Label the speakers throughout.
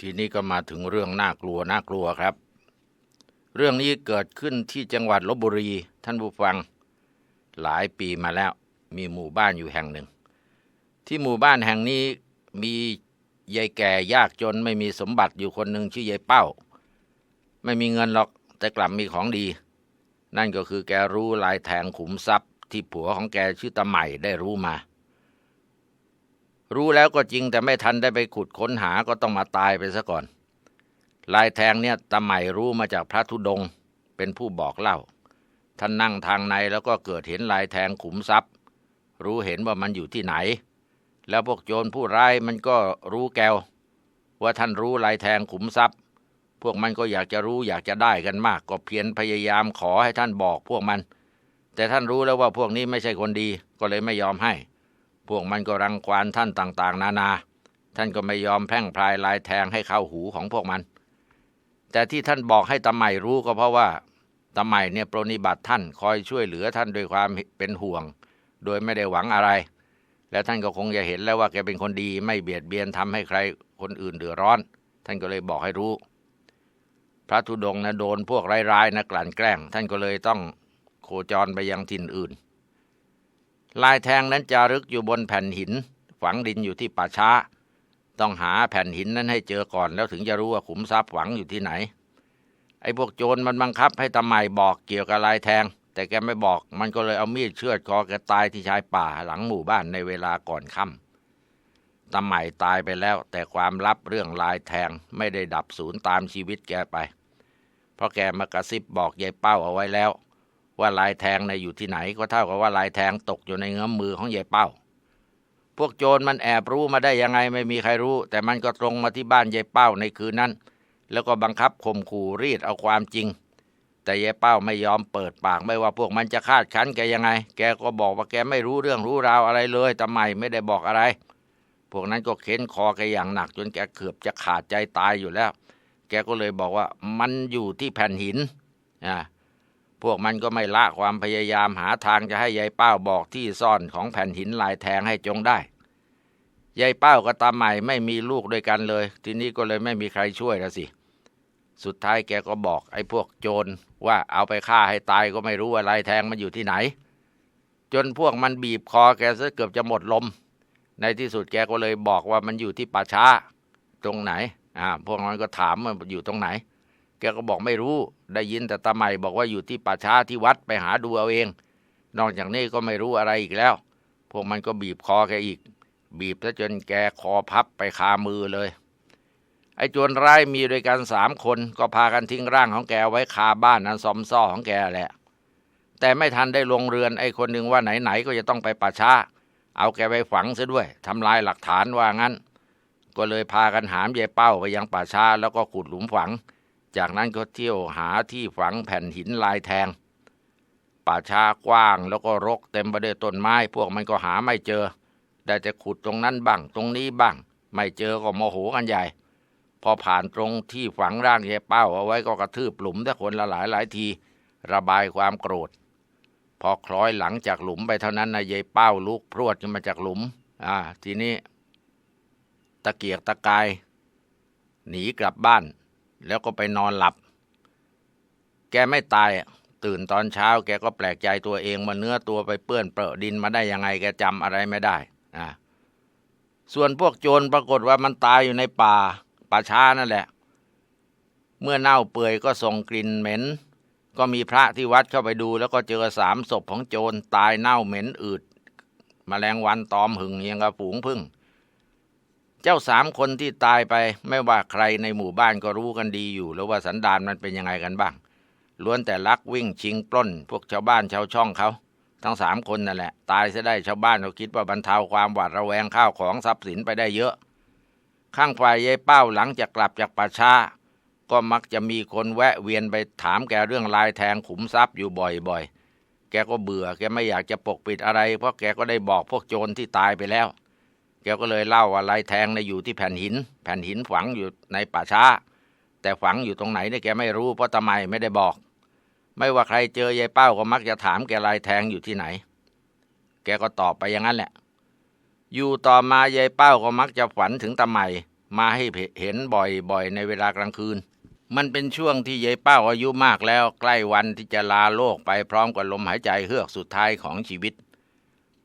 Speaker 1: ทีนี้ก็มาถึงเรื่องน่ากลัวน่ากลัวครับ เรื่องนี้เกิดขึ้นที่จังหวัดลบบุรีท่านผู้ฟัง หลายปีมาแล้วมีหมู่บ้านอยู่แห่งหนึ่ง ที่หมู่บ้านแห่งนี้มียายแก่ยากจนไม่มีสมบัติอยู่คนหนึ่งชื่อยายเป้า ไม่มีเงินหรอกแต่กลับมีของดี นั่นก็คือแกรู้ลายแทงขุมทรัพย์ที่ผัวของแกชื่อตาใหม่ได้รู้มา รู้แล้วก็จริงแต่ไม่ทันได้ไปขุดค้นหาก็ต้องมาตายไปซะก่อน ลายแทงเนี่ยตาใหม่รู้มาจากพระธุดง เป็นผู้บอกเล่า ท่านนั่งทางในแล้วก็เกิดเห็นลายแทงขุมทรัพย์ รู้เห็นว่ามันอยู่ที่ไหน แล้วพวกโจรผู้ร้ายมันก็รู้แกวว่าท่านรู้ลายแทงขุมทรัพย์ พวกมันก็อยากจะรู้อยากจะได้กันมาก ก็เพียรพยายามขอให้ท่านบอกพวกมัน แต่ท่านรู้แล้วว่าพวกนี้ไม่ใช่คนดีก็เลยไม่ยอมให้ พวกมันก็รังควานท่านต่างๆ นานา ท่านก็ไม่ยอมแพ่งพรายลายแทงให้เข้าหูของพวกมัน แต่ที่ท่านบอกให้ตาใหม่รู้ก็เพราะว่าตาใหม่เนี่ยปรนิบัติท่านคอยช่วยเหลือท่านด้วยความเป็นห่วง โดยไม่ได้หวังอะไร และท่านก็คงจะเห็นแล้วว่าแกเป็นคนดีไม่เบียดเบียนทำให้ใครคนอื่นเดือดร้อน ท่านก็เลยบอกให้รู้ พระธุดงค์นะโดนพวกร้ายๆนะกลั่นแกล้ง ท่านก็เลยต้องโคจรไปยังถิ่นอื่น ลายแทงนั้นจารึกอยู่บนแผ่นหิน ฝังดินอยู่ที่ป่าช้า ต้องหาแผ่นหินนั้นให้เจอก่อนแล้วถึงจะรู้ว่าขุมทรัพย์ฝังอยู่ที่ไหน ไอ้พวกโจรมันบังคับให้ตาใหม่บอกเกี่ยวกับลายแทง แต่แกไม่บอกมันก็เลยเอามีดเชือดคอแกตายที่ชายป่าหลังหมู่บ้านในเวลาก่อนค่ำตาใหม่ตายไปแล้ว แต่ความลับเรื่องลายแทงไม่ได้ดับสูญตามชีวิตแกไป เพราะแกมากระซิบบอกยายเป้าเอาไว้แล้ว ว่าลายแทงในอยู่ที่ไหนก็เท่ากับว่าลายแทงตกอยู่ในเงื้อมมือของยายเป้า พวกโจรมันแอบรู้มาได้ยังไงไม่มีใครรู้ แต่มันก็ตรงมาที่บ้านยายเป้าในคืนนั้น แล้วก็บังคับข่มขู่รีดเอาความจริง แต่ยายเป้าไม่ยอมเปิดปากไม่ว่าพวกมันจะคาดคั้นแกยังไง แกก็บอกว่าแกไม่รู้เรื่องรู้ราวอะไรเลยทำไมไม่ได้บอกอะไร พวกนั้นก็เค้นคอแกอย่างหนัก จนแกเกือบจะขาดใจตายอยู่แล้ว แกก็เลยบอกว่ามันอยู่ที่แผ่นหินอ่า พวกมันก็ไม่ละความพยายามหาทางจะให้ยายเป้าบอกที่ซ่อนของแผ่นหินลายแทงให้จงได้ยายเป้ากับตาใหม่ไม่มีลูกด้วยกันเลย ทีนี้ก็เลยไม่มีใครช่วยล้วสิ สุดท้ายแกก็บอกไอ้พวกโจรว่าเอาไปฆ่าให้ตายก็ไม่รู้ว่าลายแทงมันอยู่ที่ไหน จนพวกมันบีบคอแกซะเกือบจะหมดลม ในที่สุดแกก็เลยบอกว่ามันอยู่ที่ป่าช้า ตรงไหนอ่าพวกมันก็ถามว่าอยู่ตรงไหน แกก็บอกไม่รู้ ได้ยินแต่ตาใหม่บอกว่าอยู่ที่ป่าช้าที่วัดไปหาดูเอาเอง นอกจากนี้ก็ไม่รู้อะไรอีกแล้ว พวกมันก็บีบคอแกอีก บีบซะจนแกคอพับไปคามือเลย ไอ้โจรร้ายมีด้วยกันสามคนก็พากันทิ้งร่างของแกไว้คาบ้านนั้นซอมซ่อของแกแหละ แต่ไม่ทันได้ลงเรือนไอ้คนหนึ่งว่าไหนๆก็จะต้องไปป่าช้า เอาแกไปฝังซะด้วยทำลายหลักฐานว่างั้น ก็เลยพากันหามยายเป้าไปยังป่าช้าแล้วก็ขุดหลุมฝัง จากนั้นก็เที่ยวหาที่ฝังแผ่นหินลายแทง ป่าช้ากว้างแล้วก็รกเต็มไปด้วยต้นไม้ พวกมันก็หาไม่เจอ ได้จะขุดตรงนั้นบ้าง ตรงนี้บ้าง ไม่เจอก็โมโหกันใหญ่ พอผ่านตรงที่ฝังร่างยายเป้าเอาไว้ก็กระทืบหลุมแต่คนละหลายหลายที ระบายความโกรธ พอคล้อยหลังจากหลุมไปเท่านั้นนะยายเป้าลุกพรวดขึ้นมาจากหลุม อ่า ทีนี้ ตะเกียกตะกายหนีกลับบ้าน แล้วก็ไปนอนหลับ แกไม่ตายตื่นตอนเช้า แกก็แปลกใจตัวเองมาเนื้อตัวไปเปื้อนเปรอะดินมาได้ยังไง แกจำอะไรไม่ได้อ่าส่วนพวกโจรปรากฏว่ามันตายอยู่ในป่าป่าช้านั่นแหละ เมื่อเน่าเปื่อยก็ส่งกลิ่นเหม็น ก็มีพระที่วัดเข้าไปดู แล้วก็เจอสามศพของโจรตายเน่าเหม็นอืดมแมลงวันตอมหึงยังกับฝูงพึ่ง เจ้าสามคนที่ตายไปไม่ว่าใครในหมู่บ้านก็รู้กันดีอยู่แล้วว่าสันดานมันเป็นยังไงกันบ้าง ล้วนแต่ลักวิ่งชิงปล้น พวกชาวบ้านชาวช่องเขา ทั้งสามคนนั่นแหละ ตายซะได้ชาวบ้านเขาคิดว่าบรรเทาความหวาดระแวงข้าวของทรัพย์สินไปได้เยอะ ข้างฝ่ายยายเป้าหลังจากกลับจากป่าช้าก็มักจะมีคนแวะเวียนไปถามแกเรื่องลายแทงขุมทรัพย์อยู่บ่อยๆ แกก็เบื่อแกไม่อยากจะปกปิดอะไร เพราะแกก็ได้บอกพวกโจรที่ตายไปแล้ว แกก็เลยเล่าว่าลายแทงในยอยู่ที่แผ่นหิน แผ่นหินฝังอยู่ในป่าช้า แต่ฝังอยู่ตรงไหนเนี่ยแกไม่รู้เพราะทำไมไม่ได้บอก ไม่ว่าใครเจอยายเป้าก็มักจะถามแกลายแทงอยู่ที่ไหน แกก็ตอบไปอย่างนั้นแหละ อยู่ต่อมายายเป้าก็มักจะฝันถึงตาใหม่มาให้เห็นบ่อยๆ ในเวลากลางคืน มันเป็นช่วงที่ยายเป้าอายุมากแล้วใกล้วันที่จะลาโลกไปพร้อมกับลมหายใจเฮือกสุดท้ายของชีวิต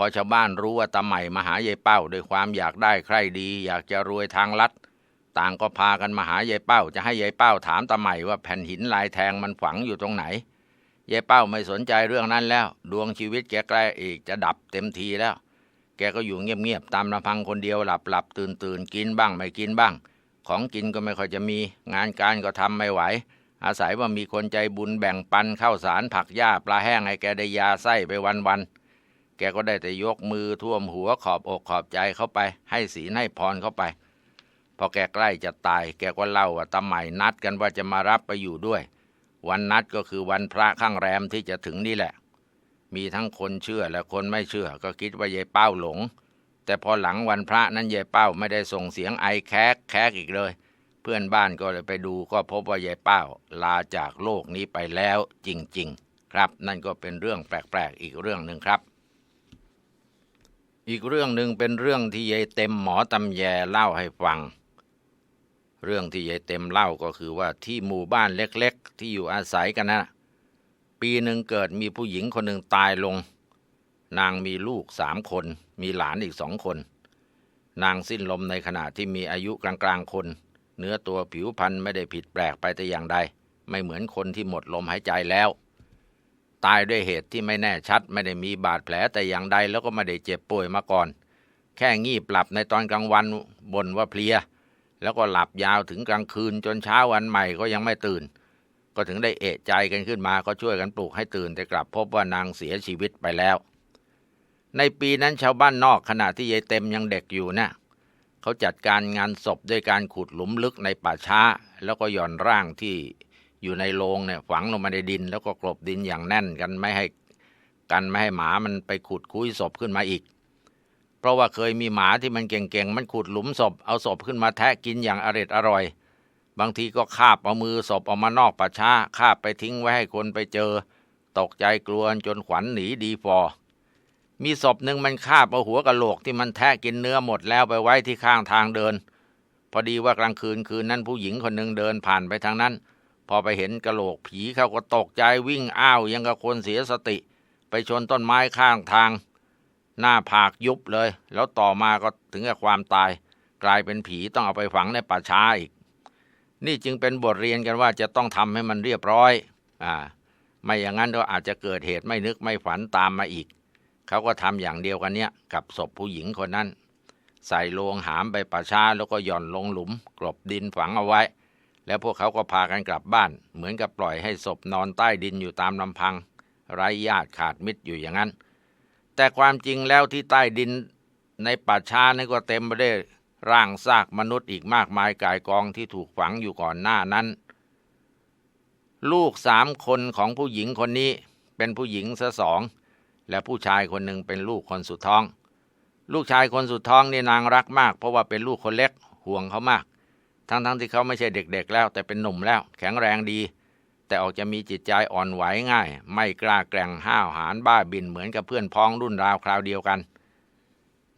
Speaker 1: พอชาวบ้านรู้ว่าตาใหม่มาหายายเป้าด้วยความอยากได้ใครดี อยากจะรวยทางลัด ต่างก็พากันมาหายายเป้า จะให้ยายเป้าถามตาใหม่ว่าแผ่นหินลายแทงมันฝังอยู่ตรงไหนยายเป้าไม่สนใจเรื่องนั้นแล้ว ดวงชีวิตแกใกล้อีกจะดับเต็มทีแล้ว แกก็อยู่เงียบๆตามลำพังคนเดียวหลับหลับตื่นตื่นกินบ้างไม่กินบ้าง ของกินก็ไม่ค่อยจะมี งานการก็ทำไม่ไหว อาศัยว่ามีคนใจบุญแบ่งปันข้าวสารผักหญ้าปลาแห้งให้แกได้ยาไส้ไปวันๆ แกก็ได้แต่ยกมือท่วมหัวขอบอกขอบใจเข้าไป ให้ศีลให้พรเข้าไป พอแกใกล้จะตาย แกก็เล่าว่าตาใหม่นัดกันว่าจะมารับไปอยู่ด้วย วันนัดก็คือวันพระข้างแรมที่จะถึงนี่แหละ มีทั้งคนเชื่อและคนไม่เชื่อ ก็คิดว่ายายเป้าหลง แต่พอหลังวันพระนั้นยายเป้าไม่ได้ส่งเสียงไอแคกแคกอีกเลย เพื่อนบ้านก็เลยไปดูก็พบว่ายายเป้าลาจากโลกนี้ไปแล้วจริง ๆ ครับ นั่นก็เป็นเรื่องแปลกๆอีกเรื่องหนึ่งครับ อีกเรื่องหนึ่งเป็นเรื่องที่ยายเต็มหมอตำแยเล่าให้ฟัง เรื่องที่ยายเต็มเล่าก็คือว่าที่หมู่บ้านเล็กๆ ที่อยู่อาศัยกันนะ ปีหนึ่งเกิดมีผู้หญิงคนหนึ่งตายลง นางมีลูกสามคน มีหลานอีกสองคน นางสิ้นลมในขณะที่มีอายุกลางๆคน เนื้อตัวผิวพรรณไม่ได้ผิดแปลกไปแต่อย่างใด ไม่เหมือนคนที่หมดลมหายใจแล้ว ตายด้วยเหตุที่ไม่แน่ชัด ไม่ได้มีบาดแผลแต่อย่างใดแล้วก็ไม่ได้เจ็บป่วยมาก่อน แค่งีบหลับในตอนกลางวันบ่นว่าเพลีย แล้วก็หลับยาวถึงกลางคืนจนเช้าวันใหม่ก็ยังไม่ตื่น ก็ถึงได้เอะใจกันขึ้นมาก็ช่วยกันปลุกให้ตื่นแต่กลับพบว่านางเสียชีวิตไปแล้ว ในปีนั้นชาวบ้านนอกขณะที่ยายเต็มยังเด็กอยู่นะ่ะเขาจัดการงานศพด้วยการขุดหลุมลึกในป่าช้า แล้วก็หย่อนร่างที่ อยู่ในโลงเนี่ยฝังลงมาในดิน แล้วก็กลบดินอย่างแน่นกันไม่ให้กันไม่ให้หมามันไปขุดคุยศพขึ้นมาอีก เพราะว่าเคยมีหมาที่มันเก่งๆ มันขุดหลุมศพ เอาศพขึ้นมาแทะกินอย่างอร็ดอร่อย บางทีก็คาบเอามือศพออกมานอกป่าช้าคาบไปทิ้งไว้ให้คนไปเจอ ตกใจกลัวจนขวัญหนีดีฟอ มีศพหนึ่งมันคาบเอาหัวกะโหลกที่มันแทะกินเนื้อหมดแล้วไปไว้ที่ข้างทางเดิน พอดีว่ากลางคืนคืนนั้นผู้หญิงคนหนึ่งเดินผ่านไปทางนั้น พอไปเห็นกระโหลกผีเขาก็ตกใจวิ่งอ้าวยังกับคนเสียสติ ไปชนต้นไม้ข้างทาง หน้าผากยุบเลย แล้วต่อมาก็ถึงกับความตาย กลายเป็นผีต้องเอาไปฝังในป่าช้าอีก นี่จึงเป็นบทเรียนกันว่าจะต้องทำให้มันเรียบร้อย อ่า ไม่อย่างนั้นก็อาจจะเกิดเหตุไม่นึกไม่ฝันตามมาอีก เขาก็ทำอย่างเดียวกันเนี้ยกับศพผู้หญิงคนนั้น ใส่โลงหามไปป่าช้าแล้วก็หย่อนลงหลุม กลบดินฝังเอาไว้ แล้วพวกเขาก็พากันกลับบ้าน เหมือนกับปล่อยให้ศพนอนใต้ดินอยู่ตามลำพัง ไร้ญาติขาดมิตรอยู่อย่างนั้น แต่ความจริงแล้วที่ใต้ดินในป่าช้านี่ก็เต็มไปด้วยร่างซากมนุษย์อีกมากมายกายกองที่ถูกฝังอยู่ก่อนหน้านั้น ลูกสามคนของผู้หญิงคนนี้เป็นผู้หญิงซะสอง และผู้ชายคนหนึ่งเป็นลูกคนสุดท้อง ลูกชายคนสุดท้องนี่นางรักมาก เพราะว่าเป็นลูกคนเล็กห่วงเขามาก ทั้งๆทที่เขาไม่ใช่เด็กๆแล้ว แต่เป็นหนุ่มแล้ว แข็งแรงดี แต่ออกจะมีจิตใจอ่อนไหวง่าย ไม่กล้าแกร่งห้าวหาญบ้าบินเหมือนกับเพื่อนพ้องรุ่นราวคราวเดียวกัน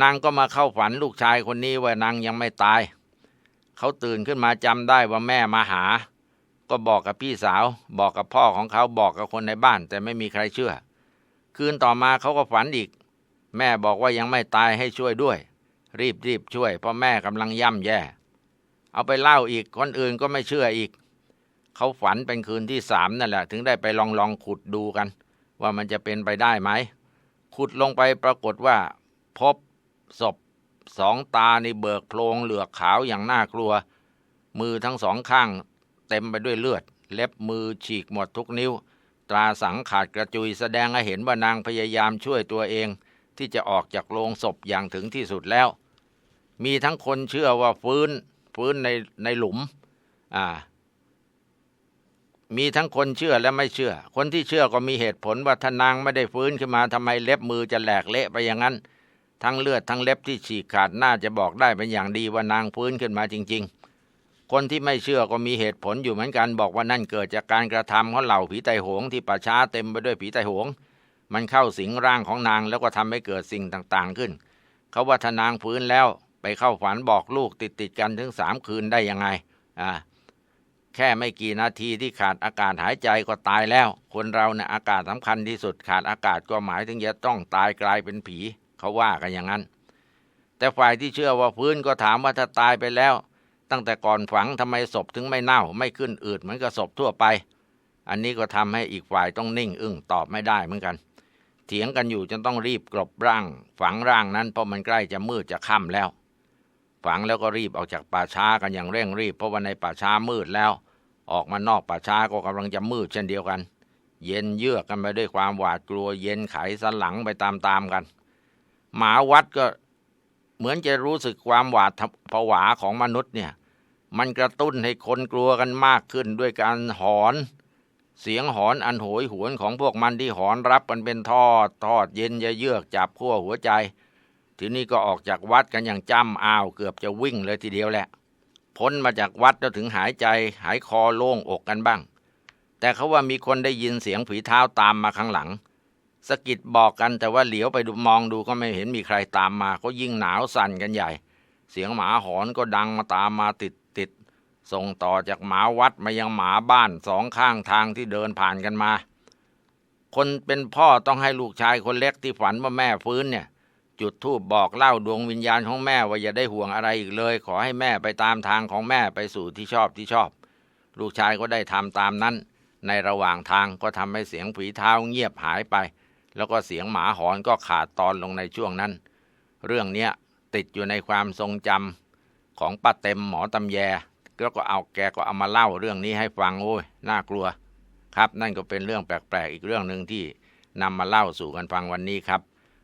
Speaker 1: นางก็มาเข้าฝันลูกชายคนนี้ว่านางยังไม่ตาย เขาตื่นขึ้นมาจำได้ว่าแม่มาหา ก็บอกกับพี่สาว บอกกับพ่อของเขาบอกกับคนในบ้าน แต่ไม่มีใครเชื่อ คืนต่อมาเขาก็ฝันอีก แม่บอกว่ายังไม่ตายให้ช่วยด้วย รีบรีบช่วยเพราะแม่กำลังย่ำแย่ เอาไปเล่าอีกคนอื่นก็ไม่เชื่ออีก เขาฝันเป็นคืนที่สามนั่นแหละ ถึงได้ไปลองลองขุดดูกัน ว่ามันจะเป็นไปได้ไหม ขุดลงไปปรากฏว่า พบศพสองตาในเบิกโพรงเหลือกขาวอย่างน่ากลัว มือทั้งสองข้าง เต็มไปด้วยเลือด เล็บมือฉีกหมดทุกนิ้ว ตราสังขาดกระจุยแสดงให้เห็นว่านางพยายามช่วยตัวเอง ที่จะออกจากโรงศพอย่างถึงที่สุดแล้ว มีทั้งคนเชื่อว่าฟื้น ฟื้นในในหลุม อ่า มีทั้งคนเชื่อและไม่เชื่อ คนที่เชื่อก็มีเหตุผลว่าถ้านางไม่ได้ฟื้นขึ้นมาทำไมเล็บมือจะแหลกเละไปอย่างนั้น ทั้งเลือดทั้งเล็บที่ฉีกขาดน่าจะบอกได้เป็นอย่างดีว่านางฟื้นขึ้นมาจริง ๆ คนที่ไม่เชื่อก็มีเหตุผลอยู่เหมือนกันบอกว่านั่นเกิดจากการกระทำของเหล่าผีไตโหงที่ป่าช้าเต็มไปด้วยผีไตโหงมันเข้าสิงร่างของนางแล้วก็ทำให้เกิดสิ่งต่างๆขึ้น เขาว่าถ้านางฟื้นแล้ว ไปเข้าฝันบอกลูกติดติดกันถึงสามคืนได้ยังไงอ่าแค่ไม่กี่นาทีที่ขาดอากาศหายใจก็ตายแล้ว คนเราเนี่ยอากาศสำคัญที่สุดขาดอากาศก็หมายถึงจะต้องตายกลายเป็นผี เขาว่ากันอย่างนั้น แต่ฝ่ายที่เชื่อว่าพื้นก็ถามว่าถ้าตายไปแล้ว ตั้งแต่ก่อนฝังทำไมศพถึงไม่เน่า ไม่ขึ้นอืดเหมือนกับศพทั่วไป อันนี้ก็ทำให้อีกฝ่ายต้องนิ่งอึ้งตอบไม่ได้เหมือนกัน เถียงกันอยู่จนต้องรีบกลบร่าง ฝังร่างนั้นเพราะมันใกล้จะมืดจะค่ำแล้ว ฝังแล้วก็รีบออกจากป่าช้ากันอย่างเร่งรีบ เพราะว่าในป่าช้ามืดแล้ว ออกมานอกป่าช้าก็กำลังจะมืดเช่นเดียวกัน เย็นเยือกกันไปด้วยความหวาดกลัว เย็นไขสันหลังไปตามๆกัน หมาวัดก็เหมือนจะรู้สึกความหวาดผวาของมนุษย์เนี่ย มันกระตุ้นให้คนกลัวกันมากขึ้นด้วยการหอน เสียงหอนอันโหยหวนของพวกมันที่หอนรับกันเป็นทอดทอดเย็นเยือกจับขั้วหัวใจ ทีนี้ก็ออกจากวัดกันอย่างจ้ำอ้าวเกือบจะวิ่งเลยทีเดียวแหละ พ้นมาจากวัดแล้วถึงหายใจหายคอโล่งอกกันบ้าง แต่เขาว่ามีคนได้ยินเสียงฝีเท้าตามมาข้างหลังสกิดบอกกันแต่ว่าเหลียวไปดูมองดูก็ไม่เห็นมีใครตามมา ก็ยิ่งหนาวสั่นกันใหญ่ เสียงหมาหอนก็ดังมาตามมาติดติดส่งต่อจากหมาวัดมายังหมาบ้านสองข้างทางที่เดินผ่านกันมา คนเป็นพ่อต้องให้ลูกชายคนเล็กที่ฝันว่าแม่ฟื้นเนี่ย จุดธูปบอกเล่าดวงวิญญาณของแม่ว่าอย่าได้ห่วงอะไรอีกเลย ขอให้แม่ไปตามทางของแม่ไปสู่ที่ชอบที่ชอบ ลูกชายก็ได้ทำตามนั้น ในระหว่างทางก็ทำให้เสียงฝีเท้าเงียบหายไป แล้วก็เสียงหมาหอนก็ขาดตอนลงในช่วงนั้น เรื่องเนี้ยติดอยู่ในความทรงจำของป้าเต็มหมอตำแยแล้วก็เอาแกก็เอามาเล่าเรื่องนี้ให้ฟังโอ้ยน่ากลัว ครับ นั่นก็เป็นเรื่องแปลกๆอีกเรื่องหนึ่งที่นำมาเล่าสู่กันฟังวันนี้ครับ